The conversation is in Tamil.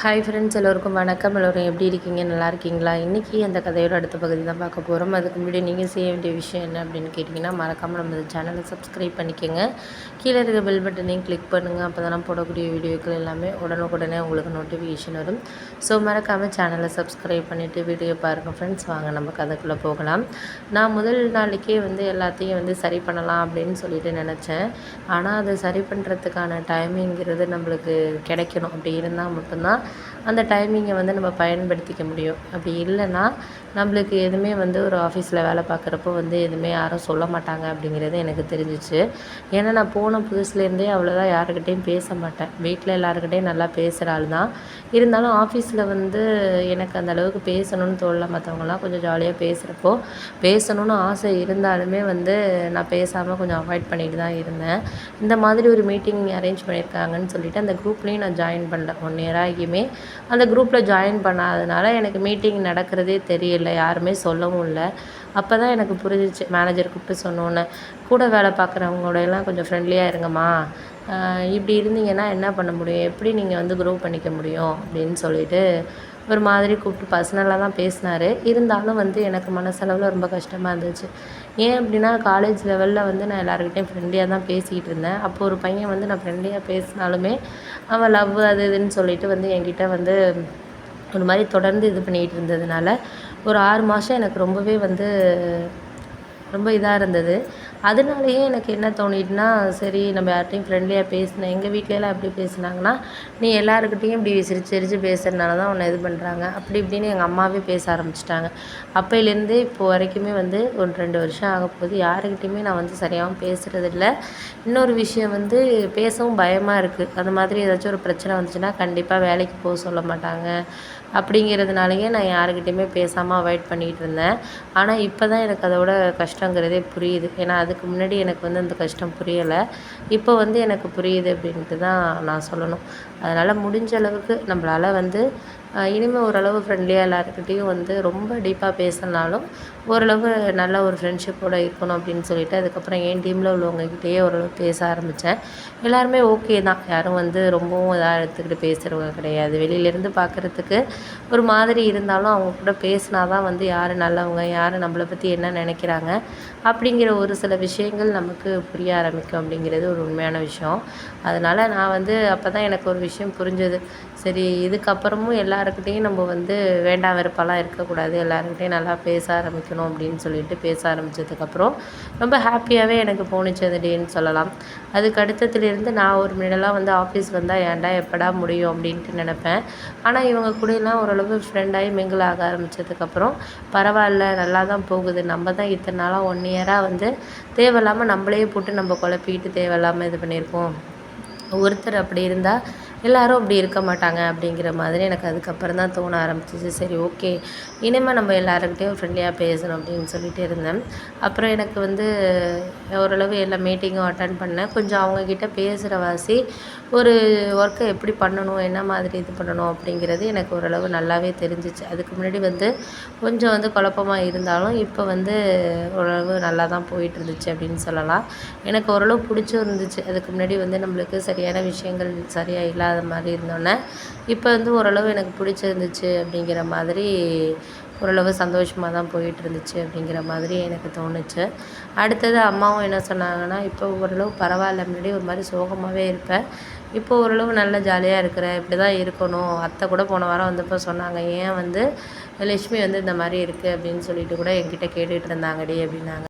ஹாய் ஃப்ரெண்ட்ஸ் எல்லோருக்கும் வணக்கம். எல்லோரும் எப்படி இருக்கீங்க? நல்லா இருக்கீங்களா? இன்றைக்கி அந்த கதையோட அடுத்த பகுதி தான் பார்க்க போகிறோம் அதுக்கு முன்னாடி நீங்கள் செய்ய வேண்டிய விஷயம் என்ன அப்படின்னு கேட்டிங்கன்னா மறக்காமல் நம்ம சேனலை சப்ஸ்கிரைப் பண்ணிக்கோங்க. கீழே இருக்க பெல் பட்டனையும் கிளிக் பண்ணுங்கள் அப்போ தான் போடக்கூடிய வீடியோக்கள் எல்லாமே உடனுக்குடனே உங்களுக்கு நோட்டிஃபிகேஷன் வரும். ஸோ மறக்காமல் சேனலை சப்ஸ்கிரைப் பண்ணிவிட்டு வீடியோ பாருங்கள் ஃப்ரெண்ட்ஸ் வாங்க நம்ம கதைக்குள்ளே போகலாம். நான் முதல் நாளைக்கே வந்து எல்லாத்தையும் வந்து சரி பண்ணலாம் அப்படின்னு சொல்லிட்டு நினச்சேன். ஆனால் அதை சரி பண்ணுறதுக்கான டைமிங்கிறது நம்மளுக்கு கிடைக்கணும். அப்படி இருந்தால் மட்டும்தான் அந்த டைமிங்கை வந்து நம்ம பயன்படுத்திக்க முடியும். அப்படி இல்லைன்னா நம்மளுக்கு எதுவுமே வந்து ஒரு ஆஃபீஸில் வேலை பார்க்குறப்போ வந்து எதுவுமே யாரும் சொல்ல மாட்டாங்க அப்படிங்கிறது எனக்கு தெரிஞ்சிச்சு. ஏன்னா நான் போன புதுசுலேருந்தே அவ்வளோதான் யாருக்கிட்டேயும் பேச மாட்டேன். வீட்டில் எல்லாருக்கிட்டையும் நல்லா பேசுகிற ஆள் தான். இருந்தாலும் ஆஃபீஸில் வந்து எனக்கு அந்த அளவுக்கு பேசணும்னு தோணல. மற்றவங்களாம் கொஞ்சம் ஜாலியாக பேசுகிறப்போ பேசணும்னு ஆசை இருந்தாலுமே வந்து நான் பேசாமல் கொஞ்சம் அவாய்ட் பண்ணிட்டு தான் இருந்தேன். இந்த மாதிரி ஒரு மீட்டிங் அரேஞ்ச் பண்ணியிருக்காங்கன்னு சொல்லிட்டு அந்த குரூப்லேயும் நான் ஜாயின் பண்ணல. ஒன் இயர் ஆகியுமே அந்த குரூப்பில் ஜாயின் பண்ணாதனால எனக்கு மீட்டிங் நடக்கிறதே தெரியல யாருமே சொல்லவும் இல்லை. அப்போ தான் எனக்கு புரிஞ்சிச்சு மேனேஜர் கூப்பிட்டு சொன்னோன்னே. கூட வேலை பார்க்குறவங்களோடையெல்லாம் கொஞ்சம் ஃப்ரெண்ட்லியாக இருங்கம்மா. இப்படி இருந்தீங்கன்னா என்ன பண்ண முடியும்? எப்படி நீங்கள் வந்து குரூப் பண்ணிக்க முடியும்? அப்படின்னு சொல்லிட்டு ஒரு மாதிரி கூப்பிட்டு பர்சனலாக தான் பேசினார். இருந்தாலும் வந்து எனக்கு மனசளவில் ரொம்ப கஷ்டமாக இருந்துச்சு. ஏன் அப்படின்னா காலேஜ் லெவலில் வந்து நான் எல்லாருக்கிட்டையும் ஃப்ரெண்ட்லியாக தான் பேசிக்கிட்டு இருந்தேன். அப்போ ஒரு பையன் வந்து நான் ஃப்ரெண்ட்லியாக பேசினாலுமே அவன் லவ் அது இதுன்னு சொல்லிட்டு வந்து என்கிட்ட வந்து ஒரு மாதிரி தொடர்ந்து இது பண்ணிகிட்டு இருந்ததுனால ஒரு ஆறு மாதம் எனக்கு ரொம்பவே வந்து ரொம்ப இதாக இருந்தது. அதனாலயே எனக்கு என்ன தோணிட்டுனா சரி நம்ம யார்கிட்டையும் ஃப்ரெண்ட்லியாக பேசினேன் எங்கள் வீட்லலாம் எப்படி பேசினாங்கன்னா நீ எல்லாருக்கிட்டேயும் இப்படி சிரிச்சு சிரிச்சு பேசுகிறனால தான் உன்னை இது பண்ணுறாங்க அப்படி இப்படின்னு எங்கள் அம்மாவே பேச ஆரம்பிச்சிட்டாங்க. அப்போலேருந்து இப்போ வரைக்குமே வந்து ஒரு ரெண்டு வருஷம் ஆக போகுது. யாருக்கிட்டையுமே நான் வந்து சரியாகவும் பேசுகிறதில்ல இன்னொரு விஷயம் வந்து பேசவும் பயமாக இருக்குது அந்த மாதிரி ஏதாச்சும் ஒரு பிரச்சனை வந்துச்சுன்னா கண்டிப்பாக வேலைக்கு போக சொல்ல மாட்டாங்க. அப்படிங்கிறதுனாலயே நான் யாருக்கிட்டையுமே பேசாமல் அவாய்ட் பண்ணிகிட்டு இருந்தேன். ஆனால் இப்போ தான் எனக்கு அதோட கஷ்டங்கிறதே புரியுது. ஏன்னா அதுக்கு முன்னாடி எனக்கு வந்து அந்த கஷ்டம் புரியலை. இப்போ வந்து எனக்கு புரியுது அப்படின்ட்டு தான் நான் சொல்லணும். அதனால் முடிஞ்ச அளவுக்கு நம்மளால் வந்து இனிமேல் ஓரளவு ஃப்ரெண்ட்லியாக எல்லாருக்கிட்டேயும் வந்து ரொம்ப டீப்பாக பேசினாலும் ஓரளவு நல்ல ஒரு ஃப்ரெண்ட்ஷிப்போடு இருக்கணும் அப்படின்னு சொல்லிட்டு அதுக்கப்புறம் என் டீமில் உள்ளவங்கக்கிட்டேயே ஓரளவு பேச ஆரம்பித்தேன் எல்லாருமே ஓகே தான். யாரும் வந்து ரொம்பவும் இதாக எடுத்துக்கிட்டு பேசுகிறவங்க கிடையாது. வெளியிலேருந்து பார்க்குறதுக்கு ஒரு மாதிரி இருந்தாலும் அவங்க கூட பேசினா தான் வந்து யார் நல்லவங்க யார் நம்மளை பற்றி என்ன நினைக்கிறாங்க அப்படிங்கிற ஒரு சில விஷயங்கள் நமக்கு புரிய ஆரம்பிக்கும் அப்படிங்கிறது ஒரு உண்மையான விஷயம். அதனால் நான் வந்து அப்போ தான் எனக்கு ஒரு விஷயம் புரிஞ்சது. சரி இதுக்கப்புறமும் எல்லா எல்லாருக்கிட்டேயும் நம்ம வந்து வேண்டாம் வெறுப்பாலாம் இருக்கக்கூடாது. எல்லாருக்கிட்டையும் நல்லா பேச ஆரம்பிக்கணும் அப்படின்னு சொல்லிட்டு பேச ஆரம்பித்ததுக்கப்புறம் ரொம்ப ஹாப்பியாகவே எனக்கு போணுச்சு அந்த டேன்னு சொல்லலாம். அதுக்கு அடுத்ததுலேருந்து நான் ஒரு மினிடெல்லாம் வந்து ஆஃபீஸ் வந்தால் ஏன்டா எப்படா முடியும் அப்படின்ட்டு நினப்பேன். ஆனால் இவங்க கூடலாம் ஓரளவு ஃப்ரெண்டாகி மிங்கிள் ஆக ஆரம்பித்ததுக்கப்புறம் பரவாயில்ல நல்லா தான் போகுது. நம்ம தான் இத்தனை நாளாக ஒன் இயராக வந்து தேவையில்லாமல் நம்மளையே போட்டு நம்ம குழப்பிக்கிட்டு தேவையில்லாமல் இது பண்ணியிருக்கோம். ஒருத்தர் அப்படி இருந்தால் எல்லாரும் அப்படி இருக்க மாட்டாங்க அப்படிங்கிற மாதிரி எனக்கு அதுக்கப்புறம் தான் தோண ஆரம்பிச்சிச்சு. சரி ஓகே. இனிமேல் நம்ம எல்லாருக்கிட்டேயும் ஃப்ரெண்ட்லியாக பேசணும் அப்படின்னு சொல்லிட்டு இருந்தேன். அப்புறம் எனக்கு வந்து ஓரளவு எல்லா மீட்டிங்கும் அட்டன் பண்ணேன். கொஞ்சம் அவங்கக்கிட்ட பேசுகிற வாசி ஒரு ஒர்க்கை எப்படி பண்ணணும் என்ன மாதிரி இது பண்ணணும் அப்படிங்கிறது எனக்கு ஓரளவு நல்லாவே தெரிஞ்சிச்சு. அதுக்கு முன்னாடி வந்து கொஞ்சம் வந்து குழப்பமாக இருந்தாலும் இப்போ வந்து ஓரளவு நல்லா தான் போயிட்டு இருந்துச்சு அப்படின்னு சொல்லலாம். எனக்கு ஓரளவு பிடிச்சும் இருந்துச்சு. அதுக்கு முன்னாடி வந்து நம்மளுக்கு சரியான விஷயங்கள் சரியாக இல்லாத மாதிரி இருந்தோன்னே இப்போ வந்து ஓரளவு எனக்கு பிடிச்சிருந்துச்சு அப்படிங்கிற மாதிரி ஓரளவு சந்தோஷமாக தான் போயிட்டு இருந்துச்சு அப்படிங்கிற மாதிரி எனக்கு தோணுச்சு. அடுத்தது அம்மாவும் என்ன சொன்னாங்கன்னா இப்போ ஓரளவு பரவாயில்ல முன்னாடி ஒரு மாதிரி சோகமாகவே இருப்பேன் இப்போ ஓரளவு நல்ல ஜாலியாக இருக்கிற இப்படி தான் இருக்கணும். அத்தை கூட போன வாரம் வந்தப்போ சொன்னாங்க ஏன் வந்து லட்சுமி வந்து இந்த மாதிரி இருக்குது அப்படின்னு சொல்லிட்டு கூட என்கிட்ட கேட்டுகிட்டு இருந்தாங்கடி அப்படின்னாங்க.